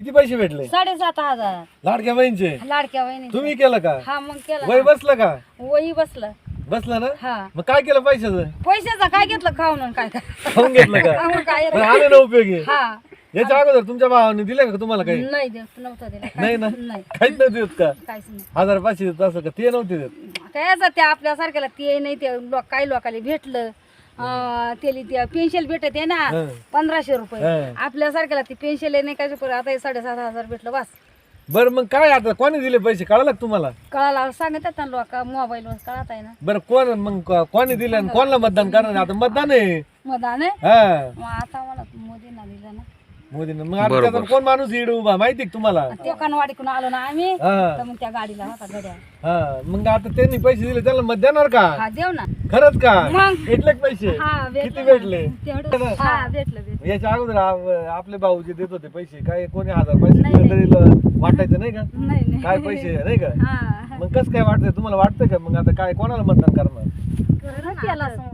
किती पैसे भेटले? साडेसात हजार. लाडक्या बहिणीचे? लाडक्या वहिनी तुम्ही केलं का? हा मग केला. वय बसलं का? वही बसलं. बसलं ना? हा. मग काय केलं पैशाचं? पैशाचा काय घेतलं? खाऊन आणि काय काय? खाऊन घेतलं का? खाऊन काय पण आले ना उपयोगी? हा. याच्या अगोदर तुमच्या भावाने दिले का तुम्हाला काही? नाही देत नव्हतं दिलं. नाही ना? नाही. काहीच नाही देत का? काहीच नाही. हजार पाचशे देत असं का? ते नव्हते देत? काय असं त्या आपल्यासारख्याला ते नाही ते लोक काही लोकांना भेटलं. त्याला ते पेन्शन भेटत आहे ना. पंधराशे रुपये. आपल्यासारख्याला ती पेन्शन नाही काय रुपये आता हे साडेसात हजार भेटलं बस. बरं मग काय आता कोणी दिले पैसे? कळालं का तुम्हाला? कळाला सांगतात ना लोक मोबाईलवर कळत आहे ना. बरं कोण मग कोणी दिलं आणि कोणाला मतदान करणार? आता मतदान आहे. मदान आहे? हा. मग आता मला मोदींना दिलं ना. मोदीनं. मग आता त्याचा कोण माणूस इड उभा? माहिती का तुम्हाला? ते कनवाडीकडून आलो ना आम्ही हा. तर मग त्या गाडीला होता गड्या. हा. मग आता त्यांनी पैसे दिले त्याला मत देणार का? हा देव ना. खरंच का? मग. भेटले का पैसे? हा किती भेटले? तेवढं. हा. भेटलं भेटलं. याच्या अगोदर आप- आपले भाऊ जे देत होते पैसे. काय कोणी हजार पैसे दिले तरी ल- वाटायचं नाही का? नाही नाही. काय पैसे नाही का? हा. मग कसं काय वाटतंय? तुम्हाला वाटतं का? मग आता काय कोणाला मतदान करणार? केला